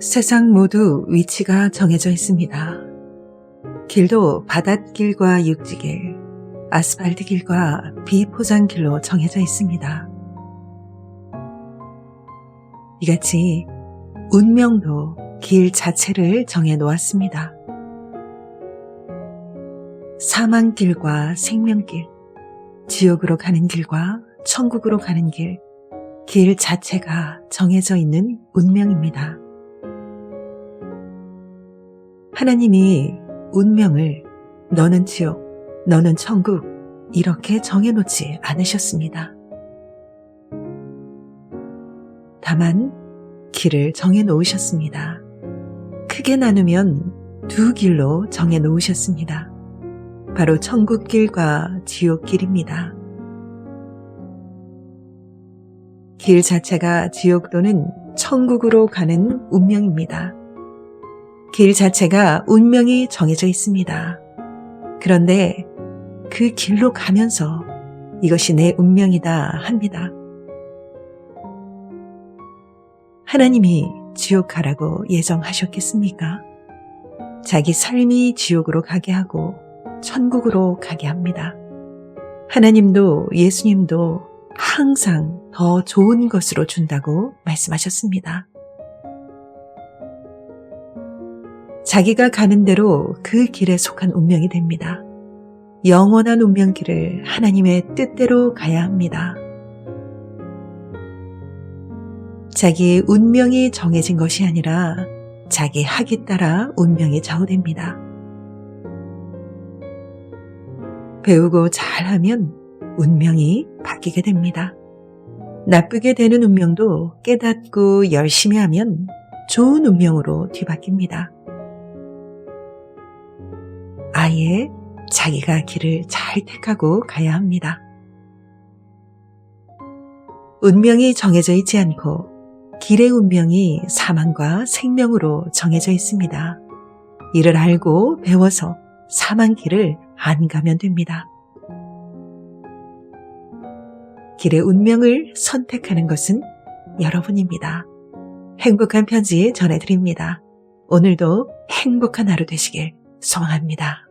세상 모두 위치가 정해져 있습니다. 길도 바닷길과 육지길, 아스팔트 길과 비포장길로 정해져 있습니다. 이같이 운명도 길 자체를 정해 놓았습니다. 사망길과 생명길, 지옥으로 가는 길과 천국으로 가는 길, 길 자체가 정해져 있는 운명입니다. 하나님이 운명을 너는 지옥, 너는 천국 이렇게 정해놓지 않으셨습니다. 다만 길을 정해놓으셨습니다. 크게 나누면 두 길로 정해놓으셨습니다. 바로 천국길과 지옥길입니다. 길 자체가 지옥 또는 천국으로 가는 운명입니다. 길 자체가 운명이 정해져 있습니다. 그런데 그 길로 가면서 이것이 내 운명이다 합니다. 하나님이 지옥 가라고 예정하셨겠습니까? 자기 삶이 지옥으로 가게 하고 천국으로 가게 합니다. 하나님도 예수님도 항상 더 좋은 것으로 준다고 말씀하셨습니다. 자기가 가는 대로 그 길에 속한 운명이 됩니다. 영원한 운명길을 하나님의 뜻대로 가야 합니다. 자기의 운명이 정해진 것이 아니라 자기 학에 따라 운명이 좌우됩니다. 배우고 잘하면 운명이 바뀌게 됩니다. 나쁘게 되는 운명도 깨닫고 열심히 하면 좋은 운명으로 뒤바뀝니다. 아예 자기가 길을 잘 택하고 가야 합니다. 운명이 정해져 있지 않고 길의 운명이 사망과 생명으로 정해져 있습니다. 이를 알고 배워서 사망 길을 안 가면 됩니다. 길의 운명을 선택하는 것은 여러분입니다. 행복한 편지 전해드립니다. 오늘도 행복한 하루 되시길 소망합니다.